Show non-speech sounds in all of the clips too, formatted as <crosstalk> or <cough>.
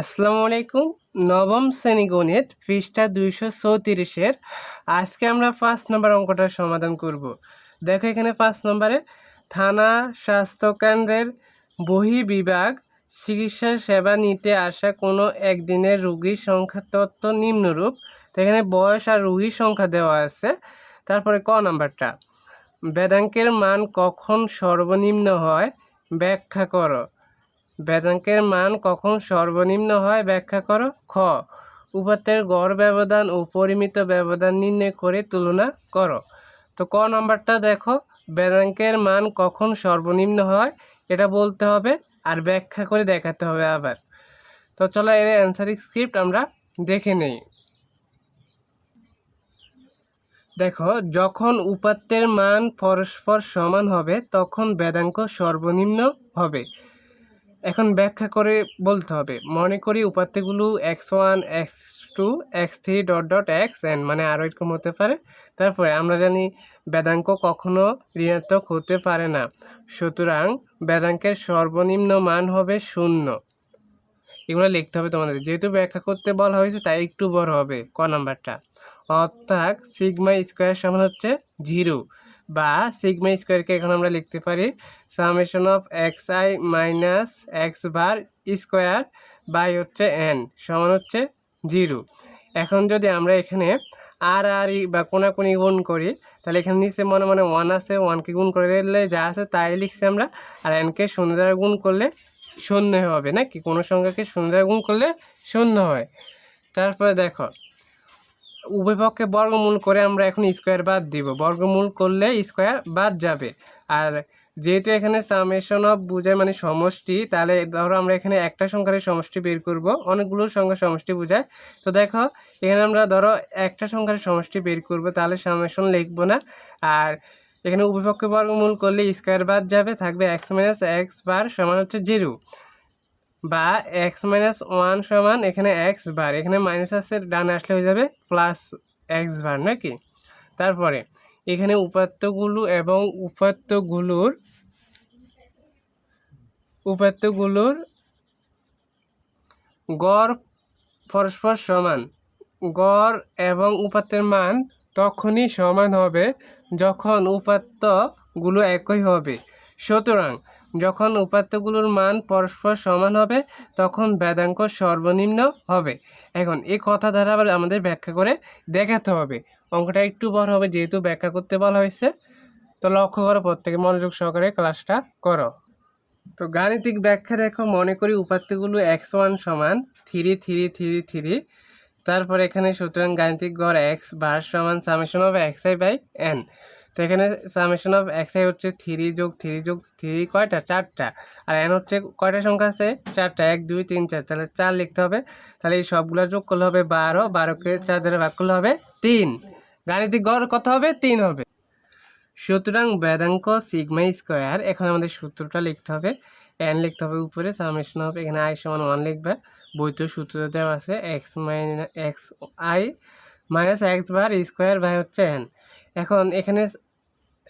আসসালামু আলাইকুম। নবম শ্রেণি গণিত পৃষ্ঠা দুইশো চৌত্রিশের। আজকে আমরা পাঁচ নম্বর অঙ্কটা সমাধান করব। দেখো এখানে পাঁচ নম্বরে, থানা, স্বাস্থ্যকেন্দ্রের বহি বিভাগ চিকিৎসা সেবা নিতে আসা কোনো একদিনের রোগীর সংখ্যা তত্ত্ব নিম্নরূপ। তো এখানে বয়স আর রোগীর সংখ্যা দেওয়া আছে। তারপরে ক নাম্বারটা, বেদাঙ্কের মান কখন সর্বনিম্ন হয়? ব্যাখ্যা করো। বেদাঙ্কের মান কখন সর্বনিম্ন হয় ব্যাখ্যা করো? খ. উপাত্তের গড় ব্যবধান ও পরিমিত ব্যবধান নির্ণয় করে তুলনা করো। তো ক নম্বরটা দেখো, বেদাঙ্কের মান কখন সর্বনিম্ন হয় এটা বলতে হবে আর ব্যাখ্যা করে দেখাতে হবে আবার। তো চলো এর অ্যান্সারিং স্ক্রিপ্ট আমরা দেখে নেই। দেখো, যখন উপাত্তের মান পরস্পর সমান হবে তখন বেদাঙ্ক সর্বনিম্ন হবে। এখন ব্যাখ্যা করে বলতে হবে। মনে করি উপাত্তগুলো X one, X two, X three dot dot X N মানে আরও এরকম হতে পারে। তারপরে আমরা জানি বেদাঙ্ক কখনো ঋণাত্মক হতে পারে না। সুতরাং বেদাঙ্কের সর্বনিম্ন মান হবে শূন্য। এগুলো লিখতে হবে তোমাদের। যেহেতু ব্যাখ্যা করতে বলা হয়েছে, তাই একটু বড় হবে ক নাম্বারটা। অর্থাৎ সিগমা স্কোয়ার সমান হচ্ছে জিরো। বা সিগমা স্কোয়ারকে এখন আমরা লিখতে পারি summation of X I minus X bar square by হচ্ছে এন সমান হচ্ছে জিরো এখন যদি আমরা এখানে আর আর ই বা কোনাকুনি গুণ করি, তাহলে এখানে নিচে মনে মনে ওয়ান আছে ওয়ানকে গুণ করে দিলে যা আছে তাই লিখছি আমরা, আর এনকে শূন্য দ্বারা গুণ করলে শূন্য হবে, নাকি? কোনো সংখ্যাকে শূন্য দ্বারা গুণ করলে শূন্য হয়। তারপরে দেখো উভয় পক্ষে বর্গমূল করে আমরা এখন স্কোয়ার বাদ দিব। বর্গমূল করলে স্কোয়ার বাদ যাবে। আর যেহেতু এখানে সামেশন অফ বোঝায় মানে সমষ্টি, তাহলে ধরো আমরা এখানে একটা সংখ্যার সমষ্টি বের করব, অনেকগুলো সংখ্যার সমষ্টি বোঝায়। তো দেখো, এখানে আমরা ধরো একটা সংখ্যার সমষ্টি বের করব, তাহলে সামেশন লিখব না। আর এখানে উভয়পক্ষে বর্গমূল করলে স্কোয়ার বাদ যাবে, থাকবে এক্স মাইনাস এক্স বার সমান হচ্ছে জিরো বা এক্স মাইনাস ওয়ান সমান এখানে এক্স বার এখানে মাইনাস আছে, ডান আসলে হয়ে যাবে প্লাস এক্স বার নাকি তারপরে, এখানে উপাত্তগুলো এবং উপাত্তগুলোর উপাত্তগুলোর গড় পরস্পর সমান। গড় এবং উপাত্তের মান তখনই সমান হবে যখন উপাত্তগুলো একই হবে। সুতরাং যখন উপাত্তগুলোর মান পরস্পর সমান হবে, তখন বেদাঙ্ক সর্বনিম্ন হবে। এখন এই কথা দ্বারা আবার আমাদের ব্যাখ্যা করে দেখাতে হবে। অঙ্কটা একটু বড় হবে, যেহেতু ব্যাখ্যা করতে বলা হয়েছে। তো লক্ষ্য করো, প্রত্যেকে মনোযোগ সহকারে ক্লাসটা করো। তো গাণিতিক ব্যাখ্যা দেখো, মনে করি উপাত্তগুলো এক্স ওয়ান সমান থ্রি থ্রি থ্রি থ্রি তারপর এখানে সুতরাং গাণিতিক গড় এক্স বার সমান summation of X I by N তো এখানে সামেশন অফ এক্স আই হচ্ছে থ্রি যোগ থ্রি যোগ থ্রি কয়টা? চারটা। আর এন হচ্ছে কয়টা সংখ্যা আছে? চারটা। এক, দুই, তিন, চার। তাহলে চার লিখতে হবে। তাহলে এই সবগুলো যোগ করলে হবে বারো। বারোকে চার ধরে ভাগ করলে হবে তিন। গাণিতিক গড় কত হবে? তিন হবে। সুতরাং বেদাঙ্ক সিগমা স্কোয়ার এখন আমাদের সূত্রটা লিখতে হবে। এন লিখতে হবে উপরে সামেশন হবে এখানে আই সমান ওয়ান লিখবে। বৈধ সূত্র দেওয়া আছে X minus X I minus X bar square by হচ্ছে এন এখন এখানে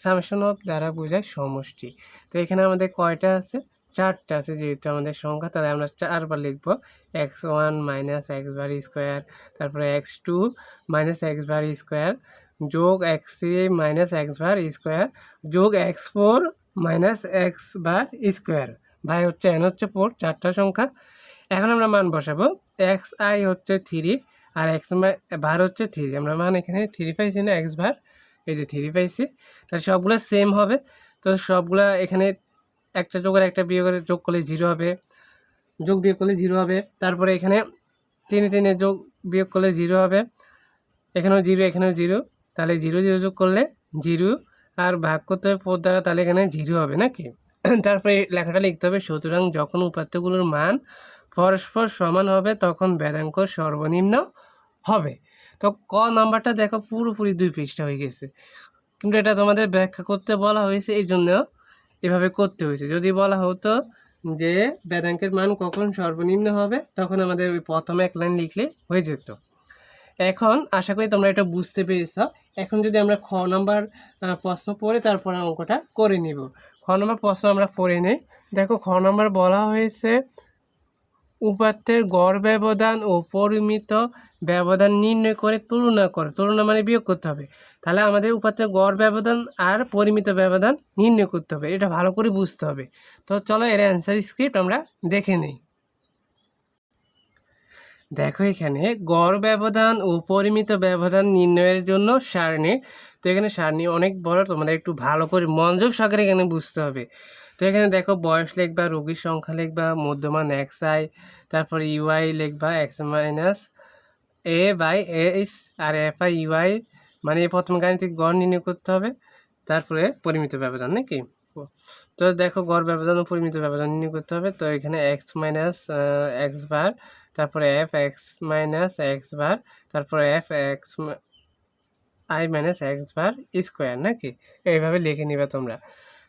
সামেশন অফ দ্বারা বোঝায় সমষ্টি। তো এখানে আমাদের কয়টা আছে? চারটা আছে, যেহেতু আমাদের সংখ্যা, তাহলে আমরা চারবার লিখব। X one minus X bar square, তারপরে X two minus X bar square যোগ X three minus X bar square যোগ X four minus X bar square. By হচ্ছে এন হচ্ছে ফোর চারটা সংখ্যা। এখন আমরা মান বসাবো। এক্স আই হচ্ছে থ্রি আর এক্স বার হচ্ছে থ্রি আমরা মান এখানে থ্রি পাইছি না, এক্স বার। এই যে থ্রি পাইছি তাহলে সবগুলো সেম হবে। তো সবগুলো এখানে একটা যোগের একটা বিয়োগের যোগ করলে জিরো হবে, যোগ বিয়োগ করলে জিরো হবে। তারপরে এখানে তিনে তিনে যোগ বিয়োগ করলে জিরো হবে। এখানেও জিরো এখানেও জিরো তাহলে জিরো জিরো যোগ করলে জিরো আর ভাগ করতে হবে ফোর দ্বারা, তাহলে এখানে জিরো হবে নাকি? <clears throat> তারপরে লেখাটা লিখতে হবে, সুতরাং যখন উপাত্তগুলোর মান পরস্পর সমান হবে, তখন বেদাঙ্ক সর্বনিম্ন হবে। তো ক নাম্বারটা দেখো পুরোপুরি দুই পৃষ্ঠা হয়ে গেছে। কিন্তু এটা তোমাদের ব্যাখ্যা করতে বলা হয়েছে, এই জন্য এভাবে করতে হয়েছে। যদি বলা হতো যে বেদাঙ্কের মান কখন সর্বনিম্ন হবে, তখন আমাদের ওই প্রথমে এক লাইন লিখলে হয়ে যেত। এখন আশা করি তোমরা এটা বুঝতে পেরেছ। এখন যদি আমরা খ নাম্বার প্রশ্ন পড়ে তারপর অঙ্কটা করে নিব। খ নম্বর প্রশ্ন আমরা পড়ে নিই। দেখো খ নম্বর বলা হয়েছে উপাত্তের গড় ব্যবধান ও পরিমিত ব্যবধান নির্ণয় করে তুলনা করে। তুলনা মানে বিয়োগ করতে হবে। তাহলে আমাদের উপাত্তের গড় ব্যবধান আর পরিমিত ব্যবধান নির্ণয় করতে হবে। এটা ভালো করে বুঝতে হবে। তো চলো এর অ্যান্সার স্ক্রিপ্ট আমরা দেখে নিই। দেখো এখানে গড় ব্যবধান ও পরিমিত ব্যবধান নির্ণয়ের জন্য সারণী। তো এখানে সারণী অনেক বড়, তোমাদের একটু ভালো করে মনোযোগ সহকারে এখানে বুঝতে হবে। তো এখানে দেখো বয়স লিখবা, রোগীর সংখ্যা লিখবা, মধ্যমান এক্স আই, তারপরে ইউআই লিখবা, X minus A by S R F I U I মানে এই প্রথম গাণিতিক গড় নির্ণয় করতে হবে, তারপরে পরিমিত ব্যবধান, নাকি? তো দেখো গড় ব্যবধান ও পরিমিত ব্যবধান নির্ণয় করতে হবে, তো এখানে এক্স মাইনাস এক্স বার, তারপরে F X minus X bar, তারপরে F X I minus X bar square, নাকি? এইভাবে লিখে নিবা তোমরা।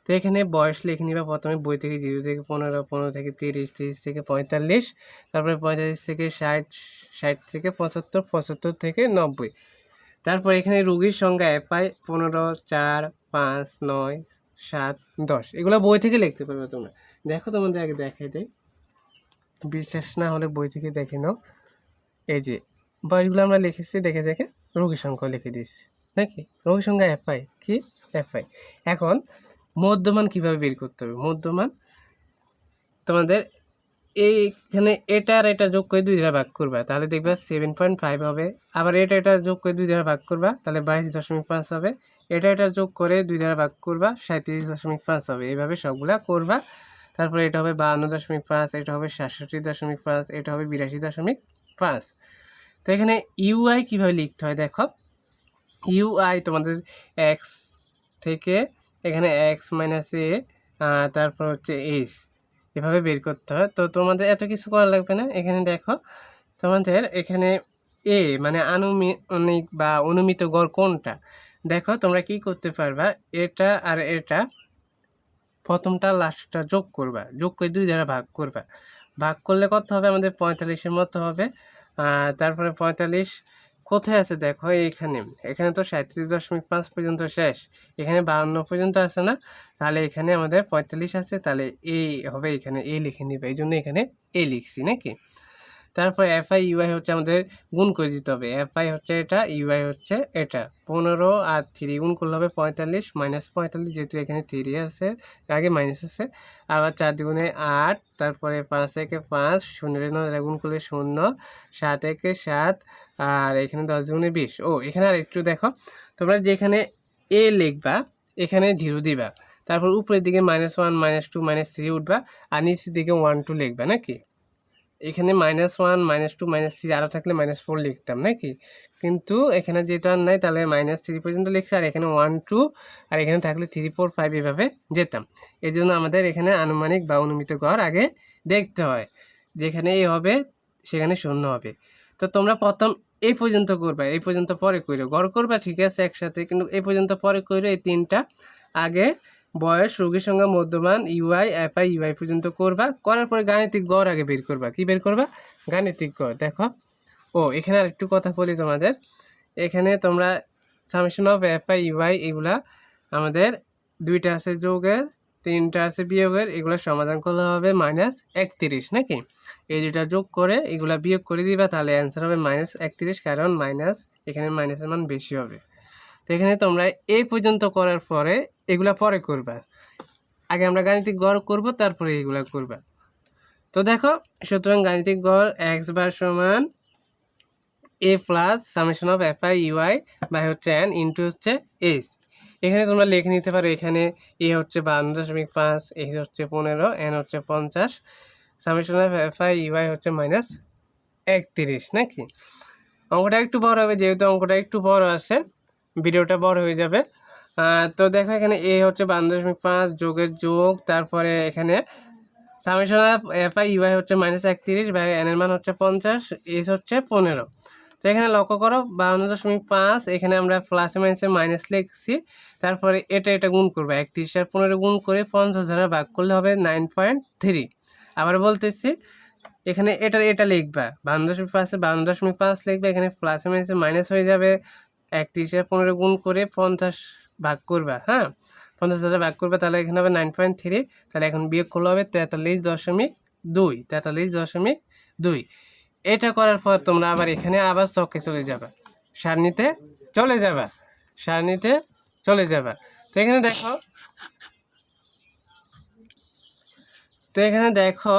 তো এখানে বয়স লিখে নিবা প্রথমে বই থেকে জিরো থেকে পনেরো পনেরো থেকে তিরিশ তিরিশ থেকে পঁয়তাল্লিশ, তারপরে পঁয়তাল্লিশ থেকে ষাট ষাট থেকে পঁচাত্তর পঁচাত্তর থেকে নব্বই। তারপর এখানে রুগীর সংখ্যা এফআই পনেরো, চার, পাঁচ, নয়, সাত, দশ। এগুলো বই থেকে লিখতে পারবে তোমরা। দেখো তোমাদের আগে দেখাই দেয় বিশ্বাস না হলে বই থেকে দেখে নাও। এই যে বয়সগুলো আমরা লিখেছি, দেখে দেখে রোগীর সংখ্যা লিখে দিয়েছি। নাকি? রোগীর সংখ্যা এফআই কি? এফআই এখন মধ্যমান কীভাবে বের করতে হবে? মধ্যমান তোমাদের এইখানে এটা আর এটা যোগ করে দুই দ্বারা ভাগ করবা। তাহলে দেখবা সেভেন পয়েন্ট ফাইভ হবে। আবার এটা এটা যোগ করে দুই দ্বারা ভাগ করবা, তাহলে বাইশ দশমিক পাঁচ হবে। এটা এটা যোগ করে দুই দ্বারা ভাগ করবা সাঁত্রিশ দশমিক পাঁচ হবে। এইভাবে সবগুলা করবা। তারপরে এটা হবে বাহান্ন দশমিক পাঁচ, এটা হবে সাতষট্টি দশমিক পাঁচ, এটা হবে বিরাশি দশমিক পাঁচ। তো এখানে ইউআই কীভাবে লিখতে হয় দেখো? ইউআই তোমাদের এক্স থেকে এখানে এক্স মাইনাস এ তারপর হচ্ছে এইচ এভাবে বের করতে হয়। তো তোমাদের এত কিছু করা লাগবে না। এখানে দেখো, তোমাদের এখানে এ মানে আনুমানিক বা অনুমিত গড় কোনটা? দেখো, তোমরা কি করতে পারবা? এটা আর এটা প্রথমটা লাস্টটা যোগ করবা। যোগ করে দুই দ্বারা ভাগ করবা। ভাগ করলে কত হবে? আমাদের পঁয়তাল্লিশের মতো হবে। তারপরে পঁয়তাল্লিশ কোথায় আছে দেখো, এইখানে। এখানে তো সাঁত্রিশ দশমিক পাঁচ পর্যন্ত শেষ। এখানে বাহান্ন পর্যন্ত আছে না? তাহলে এখানে আমাদের পঁয়তাল্লিশ আছে, তাহলে এই হবে এখানে, এ লিখে নিবে। এই জন্য এখানে এ লিখছি, নাকি? তারপর এফআই ইউআই হচ্ছে আমাদের গুণ করে দিতে হবে। এফআই হচ্ছে এটা ইউআই হচ্ছে এটা। পনেরো আর থ্রি গুণ করলে হবে পঁয়তাল্লিশ, মাইনাস পঁয়তাল্লিশ যেহেতু এখানে থ্রি আছে আগে মাইনাস আছে। আবার চার দ্বিগুণে আট, তারপরে পাঁচ একে পাঁচ শূন্যের নয় গুণ করলে শূন্য। সাত একে সাত আর এখানে দশ দুগুণে বিশ। ও, এখানে আর একটু দেখো, তোমরা যেখানে এ লিখবা, এখানে জিরো দিবা। তারপর উপরের দিকে minus one minus two minus three উঠবা, আর নিচের দিকে ওয়ান টু লিখবা, নাকি? এখানে minus one minus two minus three আরও থাকলে মাইনাস ফোর লিখতাম, নাকি? কিন্তু এখানে যেটা নাই, তাহলে মাইনাস থ্রি পর্যন্ত লিখছে, আর এখানে ওয়ান টু আর এখানে থাকলে থ্রি ফোর ফাইভ এভাবে যেতাম। এই জন্য আমাদের এখানে আনুমানিক বা অনুমিত গড় আগে দেখতে হয়। যেখানে এ হবে, সেখানে শূন্য হবে। তো তোমরা প্রথম এই পর্যন্ত করবা, এই পর্যন্ত পরে করো গড় করবা ঠিক আছে একসাথে, কিন্তু এই পর্যন্ত পরে করো এই তিনটা। আগে বয়স, রোগীর সংখ্যা, মধ্যমান ইউআই এফআই ইউআই পর্যন্ত করবা। করার পরে গাণিতিক গড় আগে বের করবা। কি বের করবা? গাণিতিক গড়। দেখো। ও, এখানে আর একটু কথা বলি তোমাদের। এখানে তোমরা সামেশন অফ এফআই ইউআই এগুলা আমাদের দুইটা আছে যোগের। তিনটা আছে বিয়োগের, এগুলো সমাধান করলে হবে মাইনাস একত্রিশ, নাকি? এই দুটা যোগ করে এগুলা বিয়োগ করে দিবা, তাহলে অ্যান্সার হবে মাইনাস একত্রিশ, কারণ মাইনাস এখানে মাইনাসের মান বেশি হবে। তো এখানে তোমরা এই পর্যন্ত করার পরে এগুলা পরে করবা। আগে আমরা গাণিতিক গড় করব, তারপরে এগুলা করবা। তো দেখো, সুতরাং গাণিতিক গড় এক্স বার সমান A plus summation of F I U I by হচ্ছে এন ইন্টু হচ্ছে এইচ এখানে তোমরা লিখে নিতে পারো, এখানে এ হচ্ছে বান্ন দশমিক পাঁচ, এ হচ্ছে পনেরো, এন হচ্ছে পঞ্চাশ summation of F I U I হচ্ছে মাইনাস একত্রিশ, নাকি? অঙ্কটা একটু বড় হবে, যেহেতু অঙ্কটা একটু বড় আছে, ভিডিওটা বড় হয়ে যাবে। তো দেখো এখানে এ হচ্ছে বান্ন দশমিক পাঁচ যোগের যোগ, তারপরে এখানে summation of F I U I হচ্ছে মাইনাস একত্রিশ বা এন এর মান হচ্ছে পঞ্চাশ এস হচ্ছে পনেরো। তো এখানে লক্ষ্য করো বাউন্ন দশমিক পাঁচ, এখানে আমরা প্লাসে মাইনাসে মাইনাস লিখছি। তারপরে এটা এটা গুণ করব, একত্রিশ আর পনেরো গুণ করে পঞ্চাশ দ্বারা ভাগ করলে হবে নাইন পয়েন্ট থ্রি আবার বলতেছি, এখানে এটা এটা লিখবা বাউন্ন দশমিক পাঁচে বাউন্ন দশমিক পাঁচ লিখবে, এখানে প্লাসে মাইনাসে মাইনাস হয়ে যাবে। একত্রিশ আর পনেরো গুণ করে পঞ্চাশ ভাগ করবা হ্যাঁ? পঞ্চাশ হাজার ভাগ করবে, তাহলে এখানে হবে নাইন পয়েন্ট থ্রি তাহলে এখন বিয়োগ করলে হবে তেতাল্লিশ দশমিক দুই, তেতাল্লিশ দশমিক দুই। এটা করার পর তোমরা আবার এখানে আবার চকে চলে যাবা, সারণিতে চলে যাবা। সারণিতে চলে যাবে। তো এখানে দেখো, তো এখানে দেখো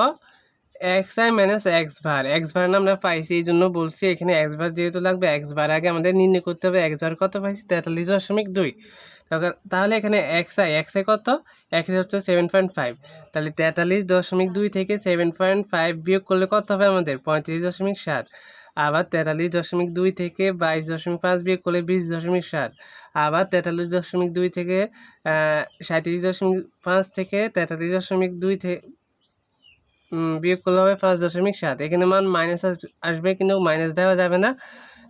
X I minus X bar X bar আমরা পাইছি, এই জন্য বলছি এখানে এক্স বার যেহেতু লাগবে এক্স বার আগে আমাদের নির্ণয় করতে হবে এক্স বার কত পাইছি? তেতাল্লিশ দশমিক দুই। তাহলে- তাহলে এখানে এক্স আই এক্স আই কত? এক্স আই হচ্ছে সেভেন পয়েন্ট ফাইভ তাহলে তেতাল্লিশ দশমিক দুই থেকে সেভেন পয়েন্ট ফাইভ বিয়োগ করলে কত হবে আমাদের? পঁয়ত্রিশ দশমিক সাত। আবার তেতাল্লিশ দশমিক দুই থেকে বাইশ দশমিক পাঁচ বিয়োগ করলে বিশ দশমিক সাত। আবার তেতাল্লিশ দশমিক দুই থেকে সাঁত্রিশ দশমিক পাঁচ থেকে তেতাল্লিশ দশমিক দুই থেকে বিয়োগ করলে হবে পাঁচ দশমিক সাত। এখানে মান মাইনাস আসবে কিন্তু মাইনাস দেওয়া যাবে না।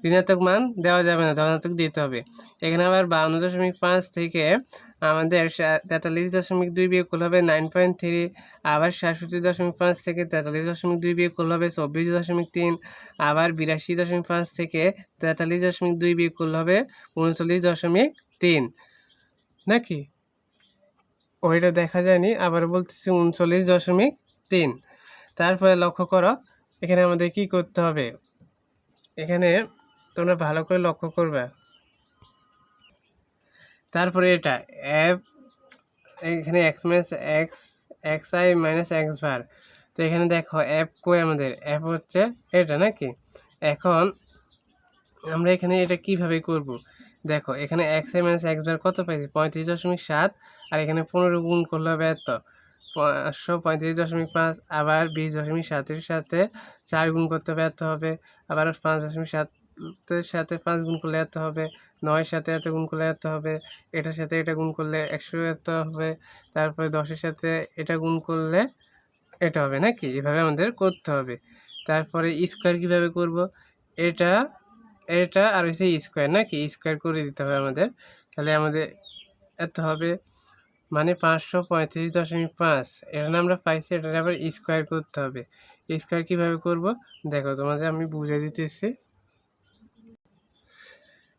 ঋণাত্মক মান দেওয়া যাবে না, ধনাত্মক দিতে হবে। এখানে আবার বাউন্ন দশমিক পাঁচ থেকে আমাদের তেতাল্লিশ দশমিক দুই বিয়োগ করলে হবে নাইন পয়েন্ট থ্রি, আবার সাতষট্টি দশমিক পাঁচ থেকে তেতাল্লিশ দশমিক দুই বিয়োগ করলে হবে চব্বিশ দশমিক তিন, আবার বিরাশি দশমিক পাঁচ থেকে তেতাল্লিশ দশমিক দুই বিয়োগ করলে হবে উনচল্লিশ দশমিক তিন। নাকি? ওইটা দেখা যায়নি, আবার বলতেছি উনচল্লিশ দশমিক তিন। তারপরে লক্ষ্য করো, এখানে আমাদের কি করতে হবে? এখানে তোমরা ভালো করে লক্ষ্য করবে। তারপরে এটা এফ এখানে X minus X X I minus X bar তো এখানে দেখো অ্যাপ কই আমাদের? অ্যাপ হচ্ছে এটা নাকি? এখন আমরা এখানে এটা কীভাবে করব? দেখো, এখানে এক্স আই মাইনাস এক্স ভার কত পাইছি? পঁয়ত্রিশ দশমিক সাত, আর এখানে পনেরো গুণ করলে হবে এত। পাঁচশো পঁয়ত্রিশ দশমিক পাঁচ, আবার বিশ দশমিক সাতের সাথে চার গুণ করতে এত হবে। আবার পাঁচ দশমিক সাতের সাথে পাঁচ গুণ করলে এত হবে নয়ের সাথে এত গুণ করলে এত হবে, এটার সাথে এটা গুণ করলে একশো এত হবে, তারপরে দশের সাথে এটা গুণ করলে এটা হবে নাকি? এভাবে আমাদের করতে হবে। তারপরে স্কোয়ার কীভাবে করব? এটা এটা আর হচ্ছে স্কোয়ার নাকি? স্কোয়ার করে দিতে হবে আমাদের। তাহলে আমাদের এত হবে মানে পাঁচশো পঁয়ত্রিশ দশমিক পাঁচ। এটা আমরা পাইছি এটা আবার স্কোয়ার করতে হবে। স্কোয়ার কীভাবে করব? দেখো তোমাদের আমি বুঝে দিতেছি।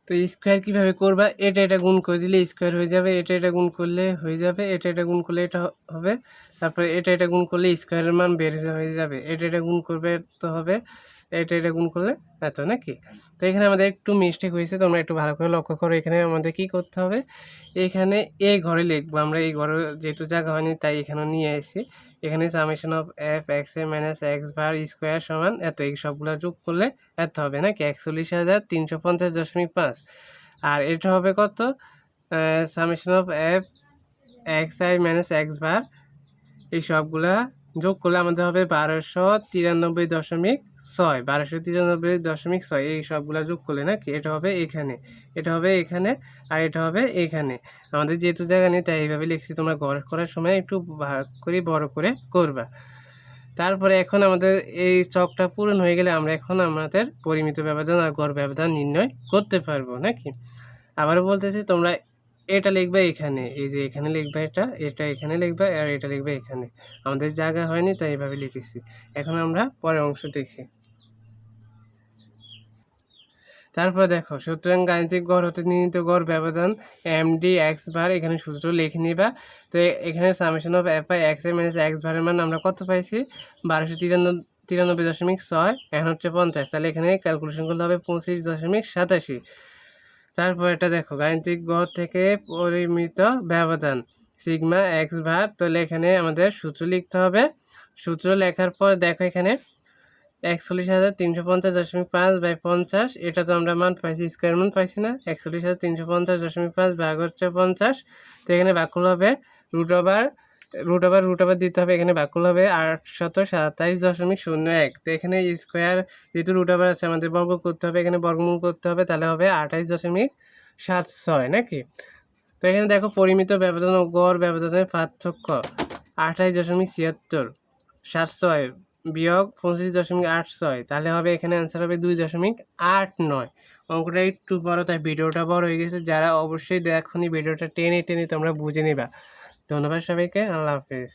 তো স্কোয়ার কীভাবে করবা? এটা এটা গুণ করে দিলে স্কোয়ার হয়ে যাবে, এটা এটা গুণ করলে হয়ে যাবে, এটা এটা গুণ করলে এটা হবে, তারপরে এটা এটা গুণ করলে স্কোয়ারের মান বের হয়ে যাবে, এটা এটা গুণ করবে তো হবে, এটা এটা গুণ করলে এত, নাকি? তো এখানে আমাদের একটু মিস্টেক হয়েছে তোমরা একটু ভালো করে লক্ষ্য করো, এখানে আমাদের কি করতে হবে? এখানে এই ঘরে লিখব, আমরা এই ঘরে যেহেতু জায়গা হয়নি, তাই এখানে নিয়ে আসি। এখানে summation of F X A minus X bar square সমান এত, এই সবগুলো যোগ করলে এত হবে নাকি? একচল্লিশ হাজার তিনশো পঞ্চাশ দশমিক পাঁচ। আর এটা হবে কত? Summation of F X I minus X bar এই সবগুলা যোগ করলে আমাদের হবে বারোশো তিরানব্বই দশমিক ছয়, বারোশো তিরানব্বই দশমিক ছয়, এই সবগুলা যোগ করলে নাকি এটা হবে এখানে, এটা হবে এখানে আর এটা হবে এখানে। আমাদের যেহেতু জায়গা নেই, তাই এইভাবে লিখছি, তোমরা গড় করার সময় একটু ভাগ করে, বড় করে করবা। তারপরে এখন আমাদের এই চকটা পূরণ হয়ে গেলে আমরা এখন আমাদের পরিমিত ব্যবধান আর গড় ব্যবধান নির্ণয় করতে পারব, নাকি? আবারও বলতেছি, তোমরা এটা লিখবে এখানে, এই যে এখানে লিখবে এটা এটা এখানে লিখবে আর এটা লিখবে এখানে। আমাদের জায়গা হয়নি, তাই এইভাবে লিখেছি। এখন আমরা পরের অংশ দেখি। তারপর দেখো, সুতরাং গাণিতিক গড় হতে নির্ণীত গড় ব্যবধান এম ডি এক্স বার এখানে সূত্র লিখে নিবা। তো এখানে summation of F I X A minus X বারের মান আমরা কত পাইছি? বারোশো তিরানব্বই তিরানব্বই দশমিক ছয়, এখন হচ্ছে পঞ্চাশ। তাহলে এখানে ক্যালকুলেশন করলে হবে পঁচিশ দশমিক সাতাশি। তারপর এটা দেখো, গাণিতিক গড় থেকে পরিমিত ব্যবধান সিগমা এক্স ভার তাহলে এখানে আমাদের সূত্র লিখতে হবে। সূত্র লেখার পর দেখো এখানে একচল্লিশ হাজার তিনশো পঞ্চাশ দশমিক পাঁচ বাই পঞ্চাশ, এটা তো আমরা মান পাইছি স্কোয়ার মান পাইছি না। একচল্লিশ হাজার তিনশো পঞ্চাশ দশমিক পাঁচ ভাগ হচ্ছে পঞ্চাশ। তো এখানে বাকুল হবে root over root over root over দিতে হবে, এখানে বাকুল হবে আটশত সাতাইশ দশমিক শূন্য এক। তো এখানে স্কোয়ার যেহেতু রুট ওভার আছে, আমাদের বর্গ করতে হবে, এখানে বর্গমূল করতে হবে, তাহলে হবে আঠাইশ দশমিক সাত ছয়, নাকি? তো এখানে দেখো পরিমিত ব্যবধান ও গড় ব্যবধানের পার্থক্য আঠাইশ দশমিক ছিয়াত্তর, সাত ছয়। বিয়োগ পঁচিশ দশমিক আট ছয়। তাহলে হবে এখানে অ্যান্সার হবে দুই দশমিক আট নয়। অঙ্কটা একটু বড়, তাই ভিডিওটা বড় হয়ে গেছে। যারা অবশ্যই দেখনি ভিডিওটা টেনে টেনে তোমরা বুঝে নিবা। ধন্যবাদ সবাইকে। আল্লাহ হাফিজ।